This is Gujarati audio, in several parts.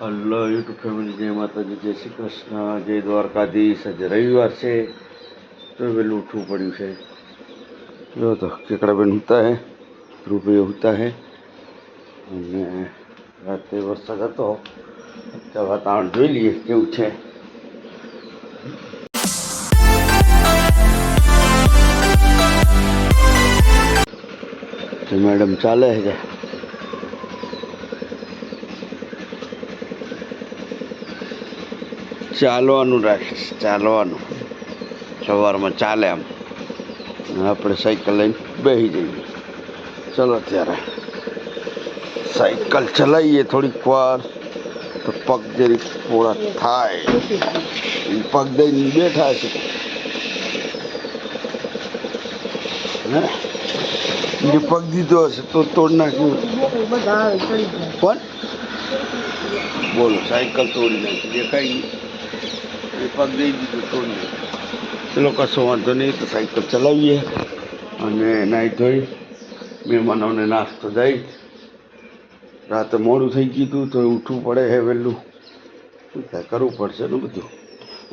હલો યુટ્યુબ ફેમિલી જય માતાજી, જય શ્રી કૃષ્ણ, જય દ્વારકાધીશ. આજે રવિવાર છે, તો વહેલું ઉઠવું પડ્યું છે. જો તો કેકડાબેન હોતા હે, રૂપિયો હોતા હે. અને રાતે વરસાદ હતો, અત્યારે વાતાવરણ જોઈ લઈએ કેવું છે. તો મેડમ ચાલે છે ચાલવાનું રાખીશ ચાલવાનું. સવારમાં ચાલે આમ. આપણે સાયકલ લઈને બેસી જઈએ. ચલો ત્યારે સાયકલ ચલાવીએ થોડીક વાર તો પગ જરીક પૂરા થાય. પગ દઈને બેઠા છે. જે પગ દીધો હશે તો તોડ નાખ્યું પણ બોલો સાયકલ તોડી નાખી દેખાય એ પગ દઈ દીધું તો ચલો કશો વાંધો નહીં, તો સાયકલ ચલાવીએ અને નાહી ધોઈ મહેમાનોને નાસ્તો દઈ. રાતે મોડું થઈ ગયું હતું, તો ઉઠવું પડે હે વહેલું. કરવું પડશે ને બધું.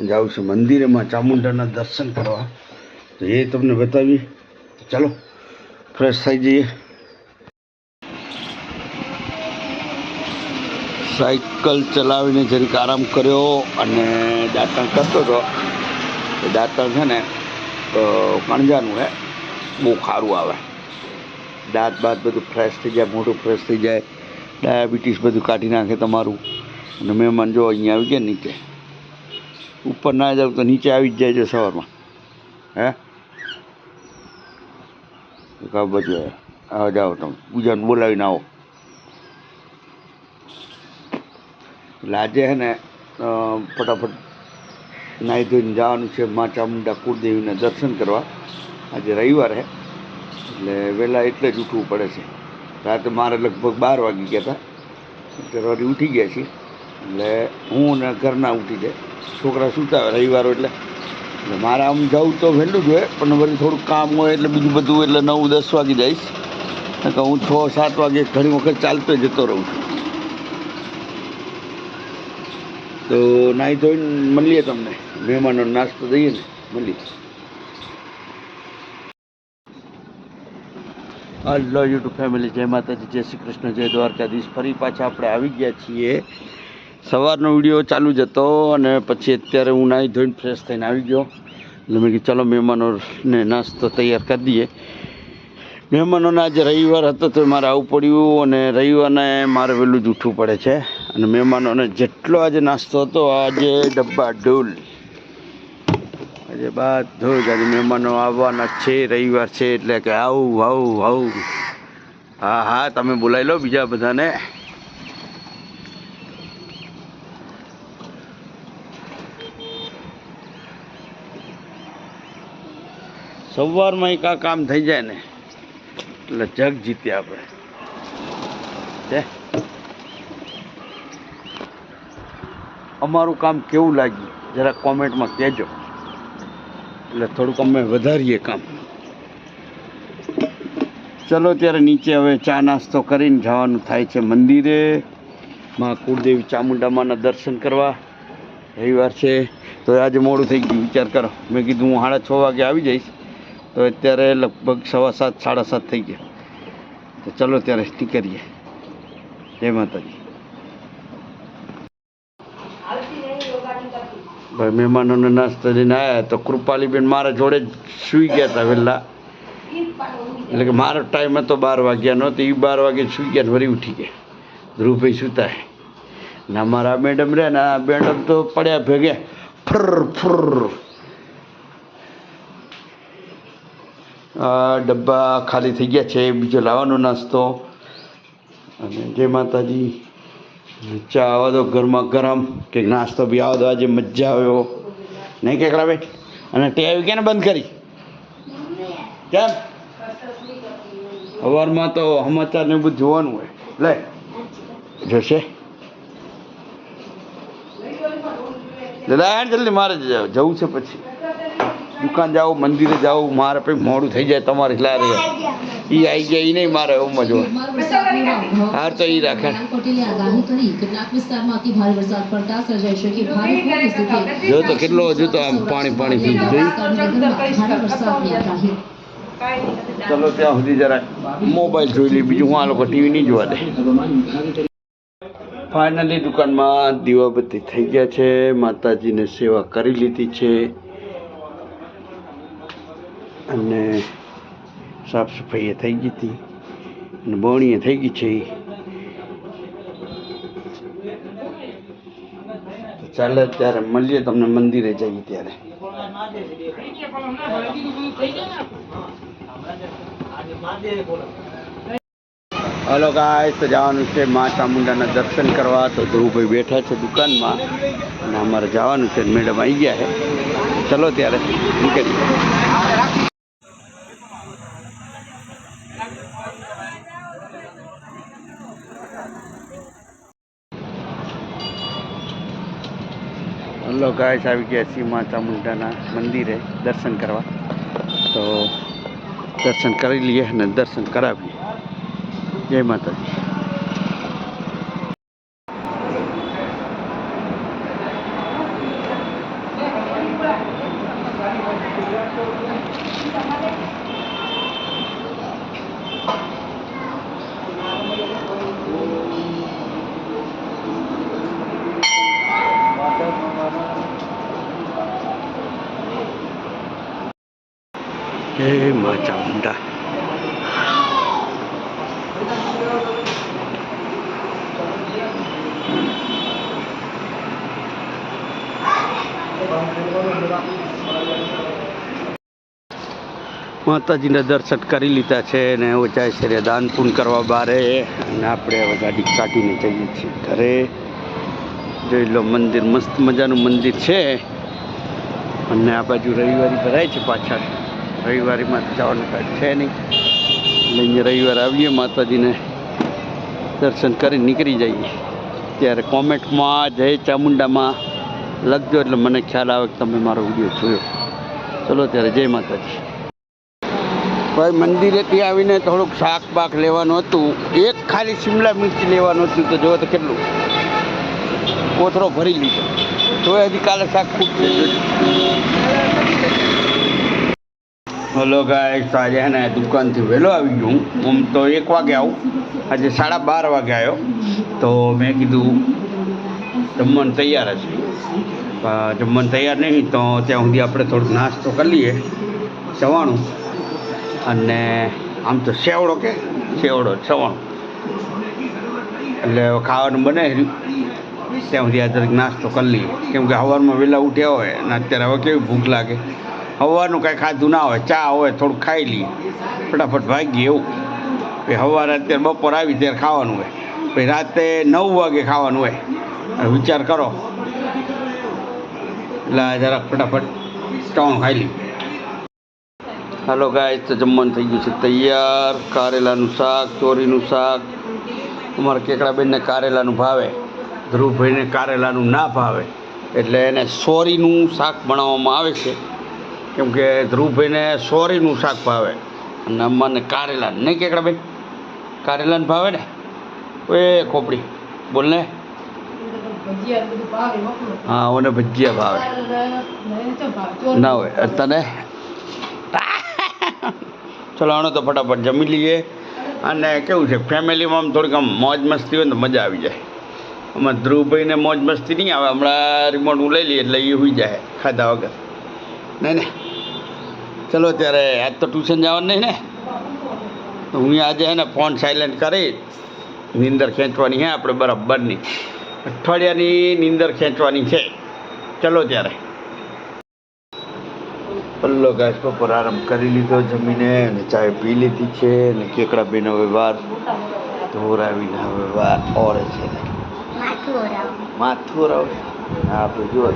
જાઉં છું મંદિરેમાં, ચામુંડાના દર્શન કરવા. તો એ તમને બતાવી ચાલો ફ્રેશ થઈ જઈએ. સાયકલ ચલાવીને જરીક આરામ કર્યો અને દાંતણ કરતો હતો. એ દાંતણ છે ને કણજાનું હે, બહુ સારું આવે. દાંત બાત બધું ફ્રેશ થઈ જાય, મોઢું ફ્રેશ થઈ જાય. ડાયાબિટીસ બધું કાઢી નાખે તમારું. અને મહેમાન જો અહીંયા આવી ગયા નીચે. ઉપર ના જાવ તો નીચે આવી જ જાય છે સવારમાં. હે? બધું આવો જાઓ તમે. પૂજાને બોલાવીને આવો. એટલે આજે ને ફટાફટ નાહી ધોઈને જવાનું છે મા ચામુંડા કુળદેવીના દર્શન કરવા. આજે રવિવાર છે એટલે વહેલા એટલે જ ઉઠવું પડે છે. રાતે મારે લગભગ બાર વાગી ગયા હતા વળી ઉઠી ગયા છીએ. એટલે હું ને ઘરના ઉઠી જાય. છોકરા સૂતા હોય રવિવારો એટલે. એટલે મારે આમ જવું તો વહેલું જ હોય, પણ વળી થોડુંક કામ હોય એટલે બીજું બધું એટલે નવ દસ વાગી જઈશ નકર હું છ સાત વાગે ઘણી વખત ચાલતો જતો રહું છું. તો નાહી ધોઈને મળીએ તમને. મહેમાનો નાસ્તો દઈએ ને મળીએ હલો યુટ્યુબ ફેમિલી જય માતાજી, જય શ્રી કૃષ્ણ, જય દ્વારકાધીશ. ફરી પાછા આપણે આવી ગયા છીએ. સવારનો વીડિયો ચાલુ જ હતો અને પછી અત્યારે હું નાહી ધોઈને ફ્રેશ થઈને આવી ગયો. એટલે મેં કીધું, ચાલો મહેમાનોને નાસ્તો તૈયાર કરી દઈએ. મહેમાનોને આજે રવિવાર હતો તો મારે આવવું પડ્યું અને રવિવારને મારે વહેલું જ ઉઠવું પડે છે. અને મહેમાનોને જેટલો આજે નાસ્તો હતો, આજે ડબ્બા ઢોલ. આજે બધો જ આજે મહેમાનો આવવાના છે, રવિવાર છે, એટલે કે આવું આવું આવું. હા હા, તમે બોલાવી લો બીજા બધાને. સવારમાં એક આ કામ થઈ જાય ને, એટલે જગ જીતે આપણે. અમારું કામ કેવું લાગ્યું? જરા કોમેન્ટમાં કહેજો. એટલે થોડુંક અમે વધારીએ કામ. ચલો ત્યારે નીચે હવે ચા નાસ્તો કરીને જવાનું થાય છે મંદિરે. માં કુળદેવી ચામુંડામાના દર્શન કરવા. રવિવાર છે. તો આજે મોડું થઈ ગયું. વિચાર કરો. મેં કીધું હું સાડા છ વાગે આવી જઈશ. તો અત્યારે લગભગ સવા સાત, સાડા સાત થઈ ગયા. તો ચલો ત્યારે નીકળીએ જય માતાજી. ભાઈ, મહેમાનોને નાસ્તો લઈને આવ્યા તો કૃપાલીબેન મારા જોડે જ સૂઈ ગયા હતા વહેલા. એટલે કે મારો ટાઈમ હતો બાર વાગ્યાનો, તો એ બાર વાગે સૂઈ ગયા વળી ઉઠી ગયા. ધ્રુવભાઈ સૂતા ને અમારા મેડમ રહ્યા ને આ મેડમ તો પડ્યા ભેગ્યા ફર ફર આ ડબ્બા ખાલી થઈ ગયા છે, બીજો લાવવાનો નાસ્તો. અને જય માતાજી. ચા આવવા દો ગરમા ગરમ કે નાસ્તો બી આવવા દો આજે મજા આવ્યો નહીં કેકડા ભાઈ અને ટેવ કેને બંધ કરી? કેમ? સવારમાં તો સમાચાર ને બધું જોવાનું હોય. લે, જોશે? દાદા જલ્દી મારે જવું છે પછી. દુકાન જાઓ મંદિરે જાઓ મારે પછી મોડું થઈ જાય તમારે લારે. એ આવી જાય એ નહીં મારે એવું જો હાર તો એ રાખે. જો તો કેટલો હજુ તો આમ પાણી પાણી થઈ ગયું ચલો ત્યાં સુધી જરાક મોબાઈલ જોઈ લઈ બીજું હું આ લોકો ટીવી નહીં જોવા દે. ફાઇનલી દુકાનમાં દીવાબત્તી થઈ ગયા છે. માતાજીને સેવા કરી લીધી છે. અને સાફ સફાઈ એ થઈ ગઈ હતી અને બોણી થઈ ગઈ છે. ચાલે ત્યારે મળીએ તમને મંદિરે જઈએ ત્યારે. હલો ગાય તો જવાનું છે મા ચામુંડાના દર્શન કરવા. તો ધ્રુવભાઈ બેઠા છે દુકાનમાં. અને અમારે જવાનું છે મેડમ આવી ગયા છે. ચલો ત્યારે નીકળીએ. હલો ગાય આવી ગયા છીએ મા ચામુંડાના મંદિરે દર્શન કરવા. તો દર્શન કરી લઈએ અને દર્શન કરાવીએ. જય માતાજી. હે મા ચામુંડા માતાજીના દર્શન કરી લીધા છે ને હવે જાય છે દાન પૂન કરવા બારે. અને આપણે હવે ગાડી કાઢીને જઈએ છીએ ઘરે. જોઈ લો મંદિર, મસ્ત મજાનું મંદિર છે. અને આ બાજુ રવિવારી ભરાય છે પાછળ. રવિવારીમાં જવાનું કાંઈ છે નહીં. એટલે અહીંયા રવિવાર આવીએ, માતાજીને દર્શન કરી નીકળી જઈએ. ત્યારે કોમેન્ટમાં જય ચામુંડામાં લખજો, એટલે મને ખ્યાલ આવે કે તમે મારો વીડિયો જોયો. ચલો, ત્યારે જય માતાજી. ભાઈ, મંદિરેથી આવીને થોડુંક શાક બાક લેવાનું હતું. એક ખાલી શિમલા મિર્ચ લેવાનું હતું. તો જોવો તો કેટલું. કોથળો ભરી લીધો. તો હજી કાલે શાક ખૂબ છે. હલો ગાય આજે હે ને દુકાનથી વહેલો આવી ગયો હું. આમ તો એક વાગે આવું. આજે સાડા બાર વાગે આવ્યો. તો મેં કીધું, જમવાનું તૈયાર હશે. જમવાનું તૈયાર નહીં, તો ત્યાં સુધી આપણે થોડુંક નાસ્તો કરી લઈએ. ચવાણું અને આમ તો સેવડો કે? સેવડો ચવાણું એટલે ખાવાનું બને ત્યાં સુધી આ નાસ્તો કરી લઈએ. કેમ કે સવારમાં વહેલા ઉઠ્યા હોય, અને અત્યારે હવે કેવી ભૂખ લાગે. સવારનું કાંઈ ખાધું ના હોય, ચા હોય થોડુંક ખાઈ લઈએ. ફટાફટ ભાગીએ એવું. પછી સવારે અત્યારે બપોર આવી ત્યારે ખાવાનું હોય. પછી રાતે નવ વાગે ખાવાનું હોય. વિચાર કરો. એટલે જરાક ફટાફટ ચવાણું ખાઈ લઈએ. હાલો ગાય તો જમવાનું થઈ ગયું છે તૈયાર. કારેલાનું શાક, ચોરીનું શાક. અમારા કેકડાબેનને કારેલાનું ભાવે. ધ્રુવભાઈને કારેલાનું ના ભાવે. એટલે એને સોરીનું શાક બનાવવામાં આવે છે. કેમ કે ધ્રુવભાઈને સોરીનું શાક ભાવે. અને મને કારેલાનું. નહીં કેકડાબેન કારેલાનું ભાવે ને? એ ખોપડી. બોલ ને. હા મને ભજીયા ભાવે. ના હોય તને? ચલો, આનો તો ફટાફટ જમી લઈએ. અને કેવું છે, ફેમિલીમાં આમ થોડીક આમ મોજ મસ્તી હોય ને મજા આવી જાય. આમાં ધ્રુવભાઈને મોજ મસ્તી નહીં આવે. હમણાં રિમોટ હું લઈ લઈએ એટલે એ હોઈ જાય ખાધા વગર. નહીં ને? ચલો ત્યારે આજ તો ટ્યુશન જવાનું નહીં ને? તો હું આજે હે ને ફોન સાયલેન્ટ કરી નીંદર ખેંચવાની હે આપણે બરાબરની. અઠવાડિયાની નીંદર ખેંચવાની છે. ચલો ત્યારે. પલ્લો ગાય પર આરામ કરી લીધો જમીને અને ચાય પી લીધી છે અને કેકડા બેન હવે વાર. ધોરાવીને હવે વાર ઓરે છે. માથું ઓરાવ. હા આપણે જુઓ.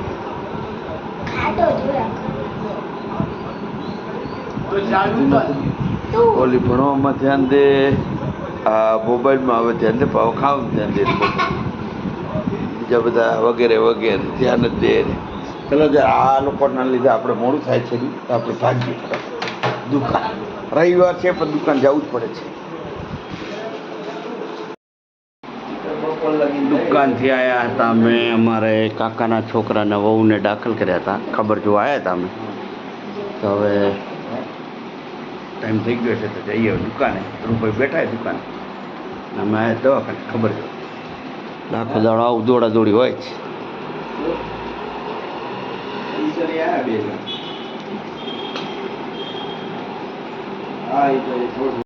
ઓલી ભણવામાં ધ્યાન દે, આ મોબાઈલમાં હવે ધ્યાન દે પાવ ખાવામાં ધ્યાન દે બીજા બધા વગેરે વગેરે ધ્યાન જ દે ચલો આ લોકોના લીધે આપણે મોડું થાય છે આપણે ભાગીએ દુકાન. રવિવાર છે, પણ દુકાન જવું જ પડે છે. દુકાનથી આવ્યા હતા અમે, અમારે કાકાના છોકરાને વહુને દાખલ કર્યા હતા. ખબર જોવા આવ્યા હતા અમે? તો હવે ટાઈમ થઈ ગયો છે તો જઈએ દુકાને. રૂપાઈ બેઠા દુકાને. અમે દવાખાને ખબર છે. આખો દાડો આવું દોડા દોડી હોય છે